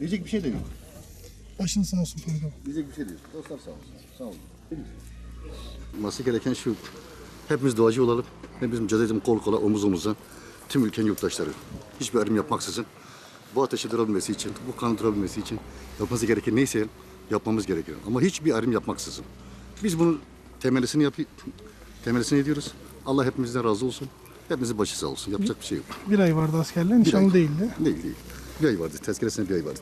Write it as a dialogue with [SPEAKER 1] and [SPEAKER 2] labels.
[SPEAKER 1] Diyecek bir şey de yok.
[SPEAKER 2] Başın sağ olsun komutanım.
[SPEAKER 1] Diyecek bir şey de yok. Dostlar sağ olsun. Sağ olun. Olması gereken şu. Hepimiz doğacı olalım. Hepimiz mücadele edelim kol kola, omuz omuza. Tüm ülkenin yurttaşları. Hiçbir ayrım yapmaksızın. Bu ateşi durabilmesi için, bu kanı durabilmesi için yapması gereken neyse yapmamız gerekiyor. Ama hiçbir ayrım yapmaksızın. Biz bunun temelisini yapı temelisini ediyoruz. Allah hepimizden razı olsun. Hepimizin başı sağ olsun. Yapacak bir şey yok.
[SPEAKER 2] Bir ay vardı askerliğe, nişanlı değildi.
[SPEAKER 1] Değil değil. Bir ay vardı. Tezkeresine bir ay vardı.